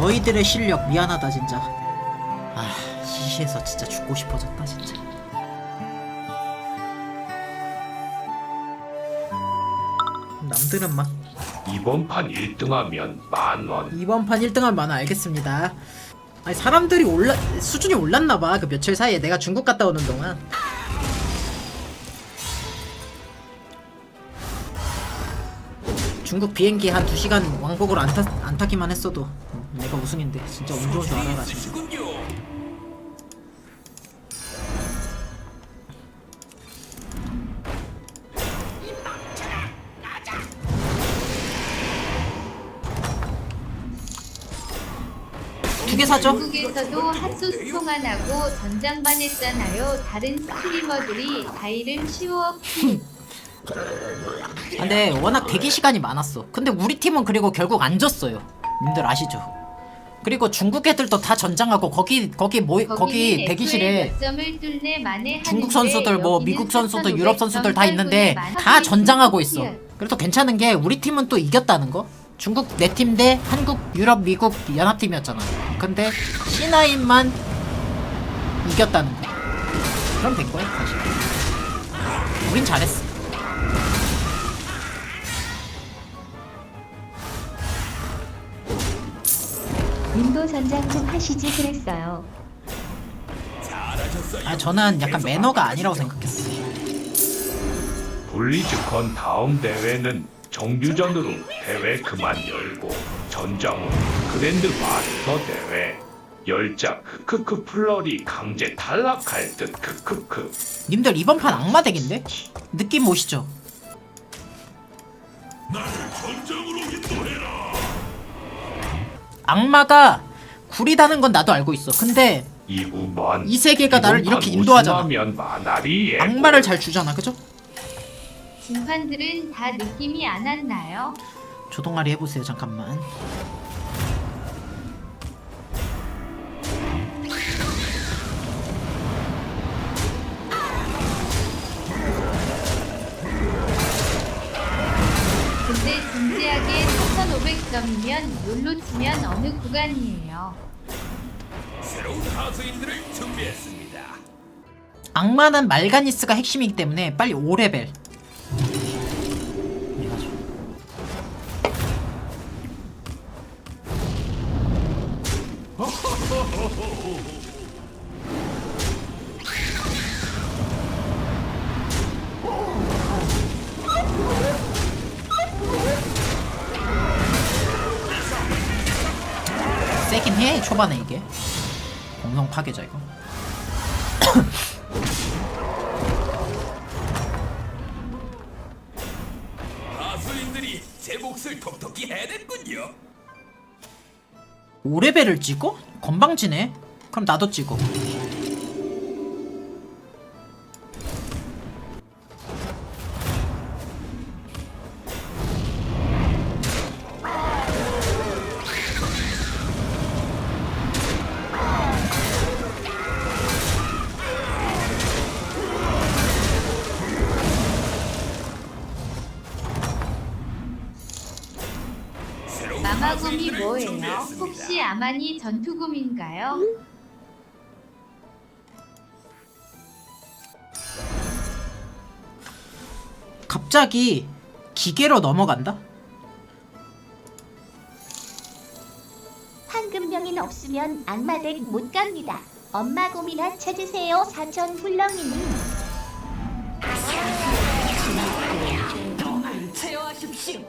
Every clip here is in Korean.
너희들의 실력 미안하다 진짜. 아 시시해서 진짜 죽고 싶어졌다 진짜. 남들은 막 이번 판 1등하면 만 원. 이번 판 1등한 만화 알겠습니다. 아니 사람들이 올라 수준이 올랐나봐 그 며칠 사이에. 내가 중국 갔다 오는 동안 중국 비행기 한 2시간 왕복으로 안, 타, 안 타기만 했어도 내가 우승인데 진짜 운 좋은 줄 알아라 진짜 두개 사죠? 중국에서도 핫소 스 통안하고 전장반 했잖아요. 다른 스트리머들이 다 이름 쉬워 아, 근데 워낙 대기 시간이 많았어. 근데 우리 팀은 그리고 결국 안 졌어요. 님들 아시죠? 그리고 중국 애들도 다 전장하고 거기 거기 모 거기 대기실에 중국 선수들 뭐 미국 선수들 유럽 선수들 다 있는데 다 전장하고 있어. 그래도 괜찮은 게 우리 팀은 또 이겼다는 거. 중국 네 팀 대 한국 유럽 미국 연합팀이었잖아. 근데 C9만 이겼다는 거. 그럼 된 거야 사실. 우린 잘했어. 님도 전장 좀 하시지 그랬어요. 아 저는 약간 매너가 아니라고 생각했어요. 블리즈컨 다음 대회는 정규전으로 대회 그만 열고 전장 후 그랜드 마스터 대회 열작 크크크 플러리 강제 탈락할 듯 크크크 님들 이번 판 악마 덱인데? 느낌 오시죠? 악마가 구리다는 건 나도 알고 있어. 근데 이구먼 이 세계가 나를 이렇게 인도하잖아. 악마를 잘 주잖아, 그죠? 진판들은 다 느낌이 안 왔나요? 조동아리 해보세요, 잠깐만. 근데 진지하게 4,500점이면 롤로 치면 어느 구간이에요? 새로운 하수인들을 준비했습니다. 악마는 말가니스가 핵심이기 때문에 빨리 5레벨. 해 초반에 이게 공성 파괴자 이거 하수인들이 제 몫을 톡톡히 해냈군요. 5레벨을 찍어? 건방지네 그럼 나도 찍어 뭐예요? 혹시 아마니 전투곰인가요? 갑자기 기계로 넘어간다? 황금병인 없으면 악마댁 못 갑니다. 엄마 곰이나 찾으세요 사천 훌렁이님. 제어하십시오.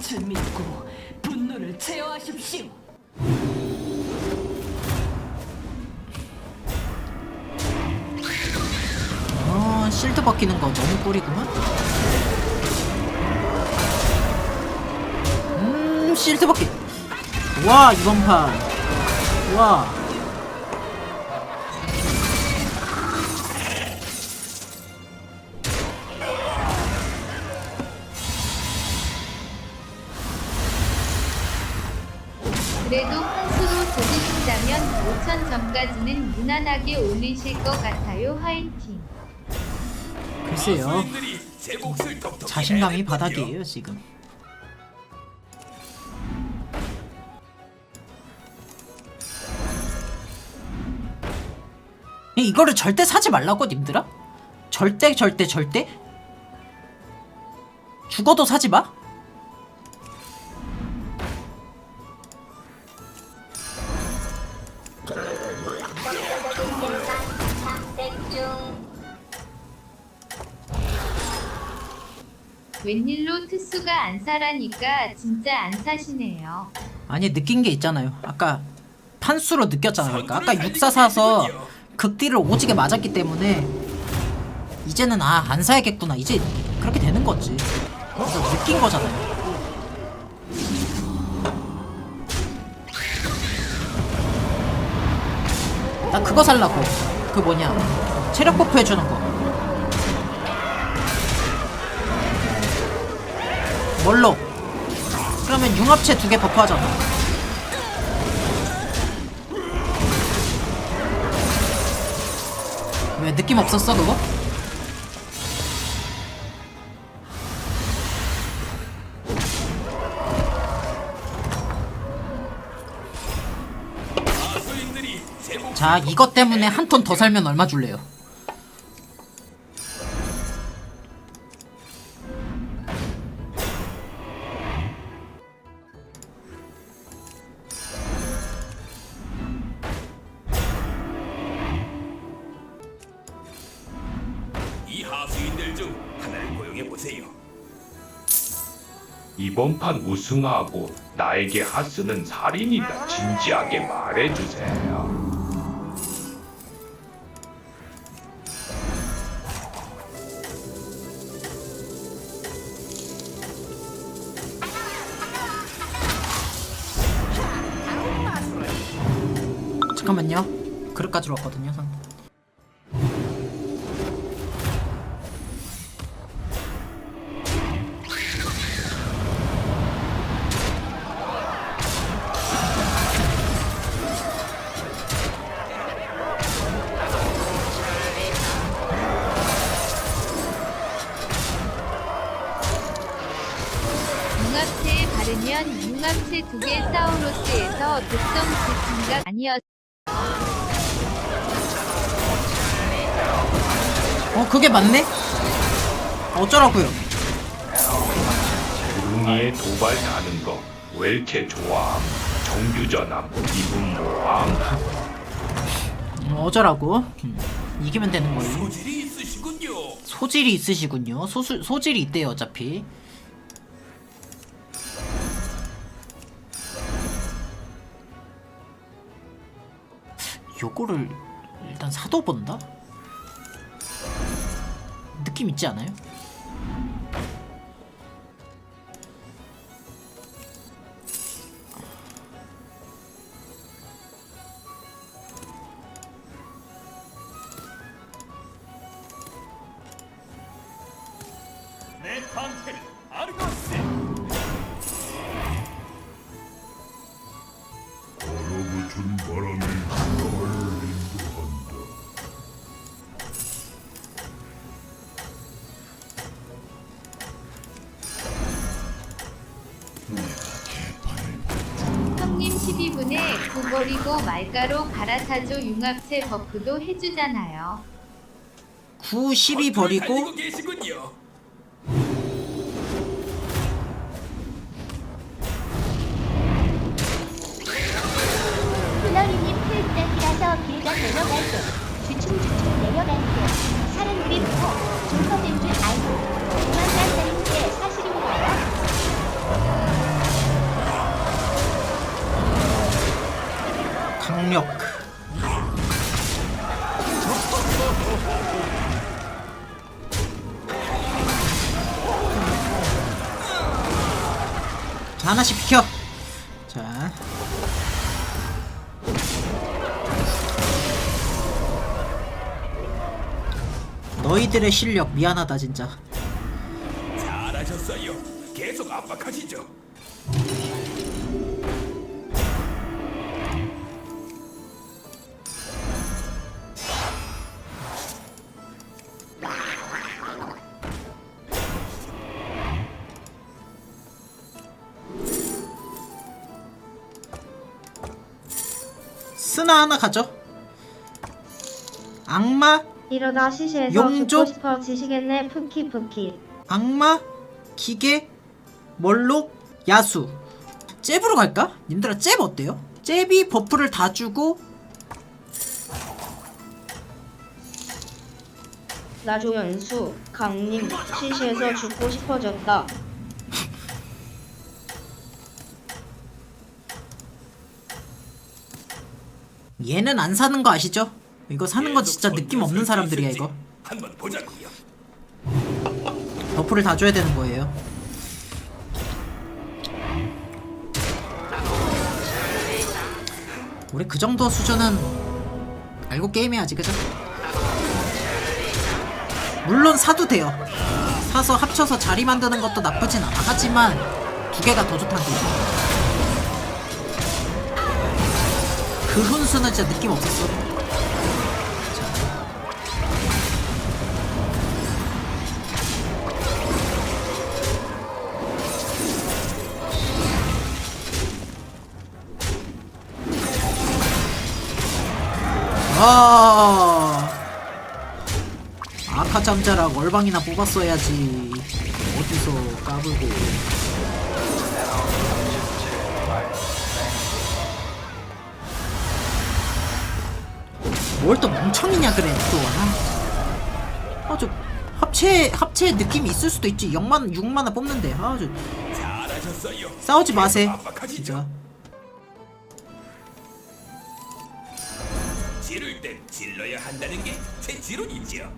빛을 믿고 분노를 제어하십시오. 어 실드 벗기는 거 너무 꿀이구만. 음 실드 벗기 와 이번 판 와 5,000점까지는 무난하게 올리실 것 같아요. 화이팅! 글쎄요. 자신감이. 바닥이에요 지금. 이거를 절대 사지 말라고 님들아? 절대 절대 절대? 죽어도 사지 마? 웬일로 특수가 안 사라니까 진짜 안 사시네요. 아니 느낀 게 있잖아요. 아까 판수로 느꼈잖아요. 그러니까 아까 육사 사서 극딜을 오지게 맞았기 때문에 이제는 아 안 사야겠구나 이제 그렇게 되는 거지. 그래서 느낀 거잖아요. 나 그거 살라고. 그 뭐냐 체력 버프 해주는 거. 뭘로? 그러면 융합체 두 개 버프하잖아. 왜 느낌 없었어 그거? 자 이것 때문에 한 톤 더 살면 얼마 줄래요? 이 하수인들 중 하나를 고용해 보세요. 이번 판 우승하고 나에게 하스는 살인이다. 진지하게 말해주세요. 잠깐만요. 그릇 가지러 왔거든요. 상. 그게 맞네? 어쩌라고요? 웅이의 도발 다는 거 왜 이렇게 좋아? 정규전함 이분 모함 음, 어쩌라고? 음, 이기면 되는 거예요. 소질이 있으시군요. 소질이 있으시군요. 소수, 소질이 있대요 어차피. 요거를 일단 사도 본다? 느낌 있지 않아요? 내 방패는 아르고스. 버리고 말가로 갈아타줘 융합체 버프도 해주잖아요. 9, 12 버튼을 버리고 달리고 계시군요. 플러리님 풀백이라서 길가 내려갈게. 주춤주춤 내려갈게. 사람들이 보고 중커 강력 자 하나씩 비켜 자 너희들의 실력 미안하다 진짜 잘하셨어요. 계속 압박하시죠. 스나 하나 가죠? 악마? 이러다 시시해서 용족? 죽고 싶어 지시겠네. 푸키 푸키. 악마? 기계? 멀록 야수. 잽으로 갈까? 님들아 잽 어때요? 잽이 버프를 다 주고 나조 연수 강님 시시해서 죽고 싶어졌다 얘는 안 사는 거 아시죠? 이거 사는 거 진짜 느낌 없는 사람들이야 이거 한번 보자고요. 버프를 다 줘야 되는 거예요 우리 그 정도 수준은 알고 게임해야지 그죠? 물론 사도 돼요 사서 합쳐서 자리 만드는 것도 나쁘진 않아 하지만 두 개가 더 좋다는 거죠 그 훈수는 진짜 느낌 없었어. 아. 아카 잠자락 얼방이나 뽑았어야지. 어디서 까불고 멍청이냐 그래 또 아주 합체 합체 느낌이 있을 수도 있지 6만 6만원 뽑는데 아주 잘하셨어요. 싸우지 마세. 진짜 지를 땐 질러야 한다는 게 제 지론이지요.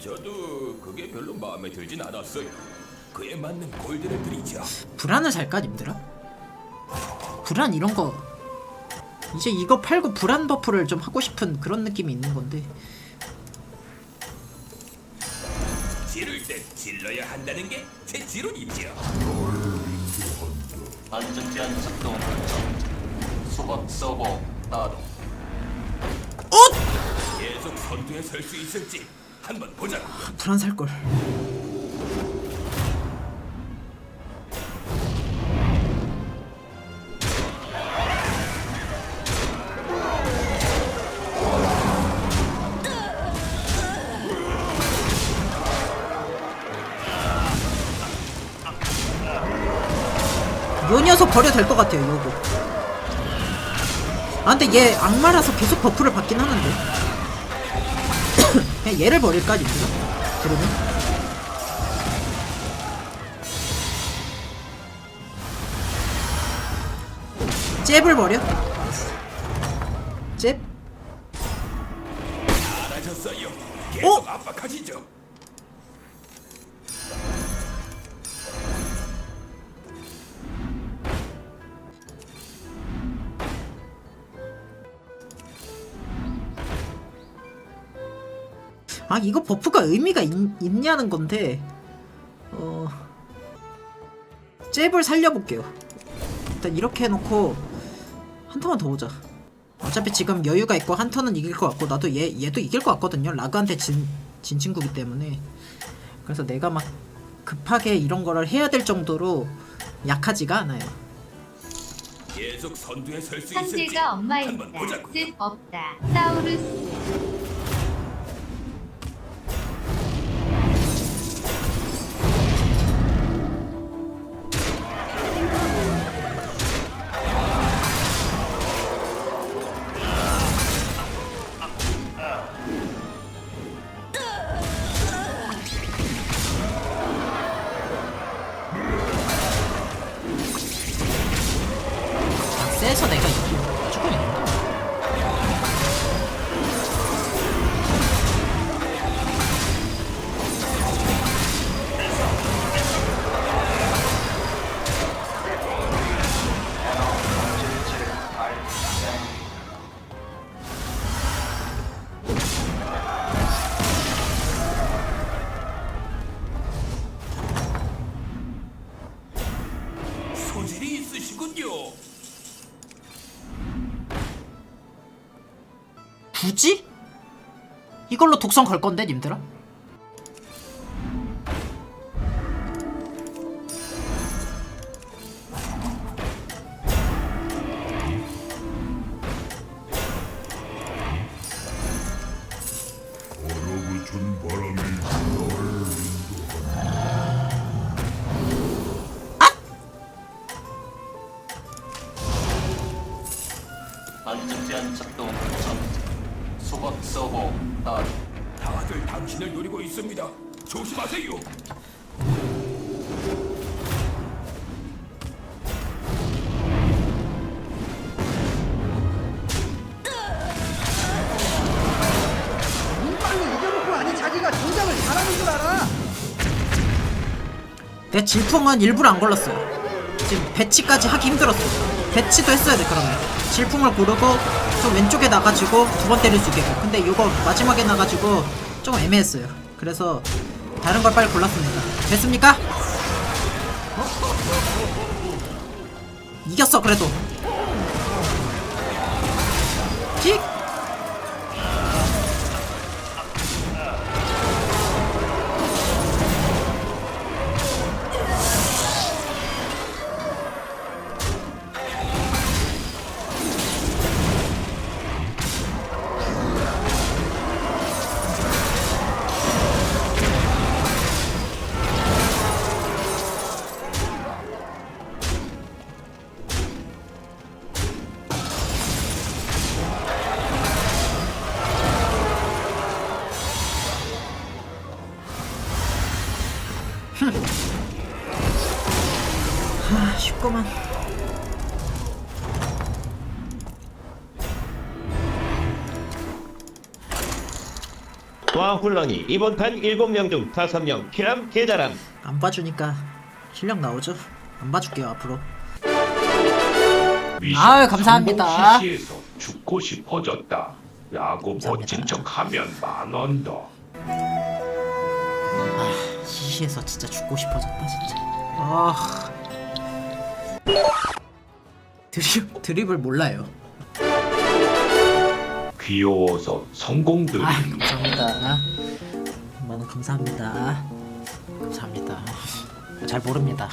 저도 그게 별로 마음에 들진 않았어요. 그에 맞는 골드를 드리죠. 불안을 살까 님들아? 불안 이런 거 이제 이거 팔고 불안 버프를 좀 하고 싶은 그런 느낌이 있는 건데 지를 땐 질러야 한다는 게 제 지론이지요. 안전제한 작동 수박 서버 따로 계속 선두에 설 수 있을지 한번 보자고. 불안 살걸 요 녀석 버려도 될것 같아요 요거. 아 근데 얘 악마라서 계속 버프를 받긴 하는데. 그냥 얘를 버릴까 님들아 그러면? 잽을 버려 아 이거 버프가 의미가 있, 있냐는 건데 어 잽을 살려볼게요 일단 이렇게 해놓고 한 턴만 더 보자 어차피 지금 여유가 있고 한 턴은 이길 것 같고 나도 얘 얘도 이길 것 같거든요 라그한테 진, 진 친구기 때문에 그래서 내가 막 급하게 이런 거를 해야 될 정도로 약하지가 않아요 계속 선두에 설수 있을지 한번 보자고. 뜻 없다. 사우루스. 독성 걸 건데 님들아? 만족지 않은 작동 전 소각 서호 나 있습니다. 조심하세요. 내 질풍은 일부러 안 걸렀어요. 지금 배치까지 하기 힘들었어. 배치도 했어야 돼 그러면. 질풍을 고르고 좀 왼쪽에 나가지고 두 번 때릴 수 있게. 근데 이거 마지막에 나가지고 좀 애매했어요. 그래서 다른 걸 빨리 골랐습니다. 됐습니까? 이겼어 그래도. 킥. 아 쉽구만. 와 훌렁이 이번 판 7명 중 5명 키람 계자람 안 봐주니까 실력 나오죠? 안 봐줄게요 앞으로. 아유, 감사합니다. 시시해서 죽고 싶어졌다. 라고. 멋진 척하면 만 원 더. 시시해서 진짜 죽고 싶어졌다 진짜. 아 드립 드립을 몰라요. 귀여워서 성공들이 아 감사합니다. 만원 감사합니다. 감사합니다. 잘 모릅니다.